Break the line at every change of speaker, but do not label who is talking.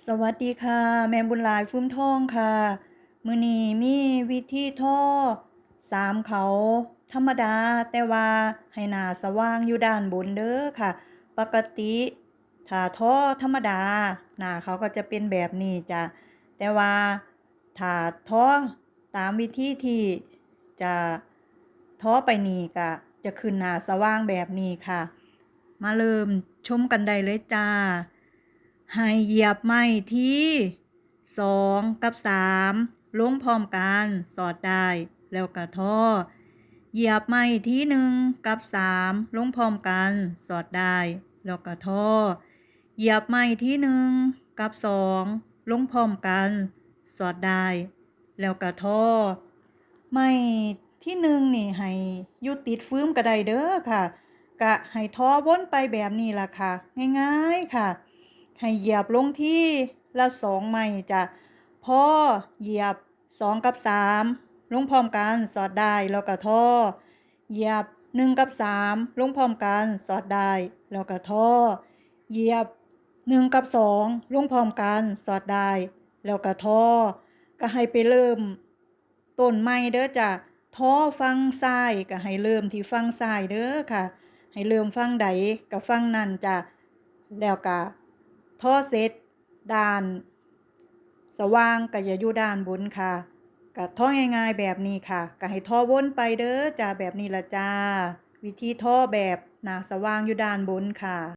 สวัสดีค่ะ แม่บุญหลายฟื้มทองค่ะ มือนีมีวิธีท่อสามเขา ธรรมดา แต่ว่าให้หนาสว่างอยู่ด้านบนเด้อค่ะ ปกติถ้าท่อธรรมดา หนาเขาก็จะเป็นแบบนี้จ้ะแต่ว่าถ้าท่อตามวิธีที่จะท่อไปนี่ก็จะขึ้นหนาสว่างแบบนี้ค่ะ มาเริ่มชมกันได้เลยจ้า ให้เหยียบไม้ที่สองกับสามลงพร้อมกันสอดได้แล้วก็ท่อ เหยียบไม้ที่หนึ่งกับสามลงพร้อมกันสอดได้แล้วก็ท่อ เหยียบไม้ที่หนึ่งกับสองลงพร้อมกันสอดได้แล้วก็ท่อ ไม้ที่หนึ่งนี่ให้ยู่ติดฟืมก็ได้เด้อค่ะ กะให้ท่อวนไปแบบนี้ล่ะค่ะ ง่ายๆค่ะ ให้เหยียบลงที่ละสองไม้จ้ะพ่อเหยียบสองกับสามลงพร้อมกันสอดได้แล้วก็ท่อ เหยียบหนึ่งกับสามลงพร้อมกันสอดได้แล้วก็ท่อ เหยียบหนึ่งกับสองลงพร้อมกันสอดได้แล้วก็ท่อ ก็ให้ไปเริ่มต้นไม้เด้อจ้ะท่อฟังซ้ายก็ให้เริ่มที่ฟังซ้ายเด้อค่ะ ให้เริ่มฟังใดก็ฟังนั่นจ้ะแล้วก็ ท่อเสร็จด่าน สว่างก็อย่าอยู่ด่านบนค่ะก็ท่อง่ายๆแบบนี้ค่ะก็ให้ท่อวนไปเด้อจ้าแบบนี้ละจ้า วิธีท่อแบบหนาสว่างอยู่ด้านบนค่ะ